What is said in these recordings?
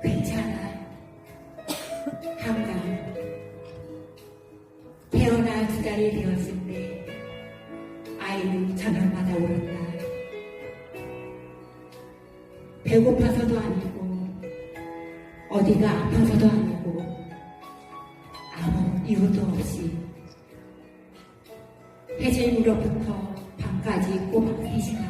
괜찮아. 한강. 태어나 두 달이 되었을 때 아이는 저녁마다 울었다. 배고파서도 아니고 어디가 아파서도 아니고 아무 이유도 없이 해질 무렵부터 밤까지 꼬박 3시간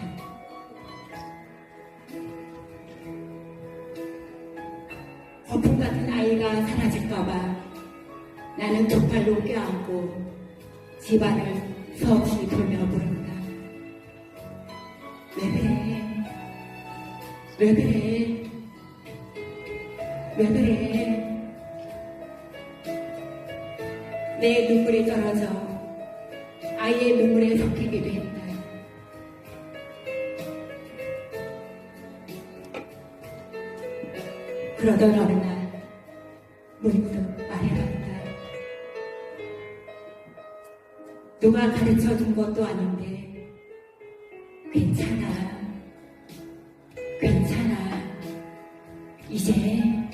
거품 같은 아이가 사라질까봐 나는 두 팔로 껴안고 집안을 서없이 돌며 부른다. 왜 그래? 왜 그래? 왜 그래? 내 눈물이 떨어져 아이의 눈물에 섞이기도 했다. 그러던 어느 날 문득 말해봤다. 누가 가르쳐준 것도 아닌데 괜찮아. 괜찮아. 이제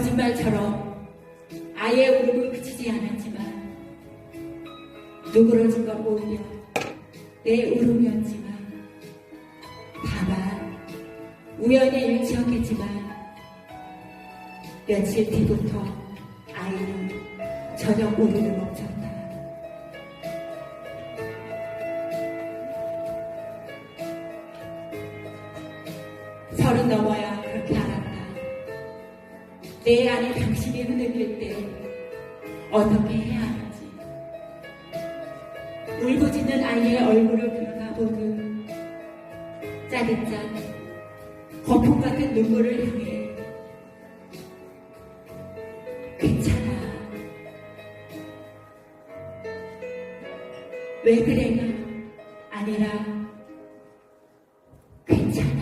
거짓말처럼 아예 울음을 그치지 않았지만 누그러진 건 오히려 내 울음이었지만 다만 우연의 일치였겠지만 며칠 뒤부터 아이는 저녁 울음을 멈췄다. 서른 넘어야. 내 안에 당신이 흐느낄 때 어떻게 해야 하는지. 울부짖는 아이의 얼굴을 바라보듯 짜릿짜릿 거품 같은 눈물을 향해 괜찮아. 왜 그래가 아니라 괜찮아.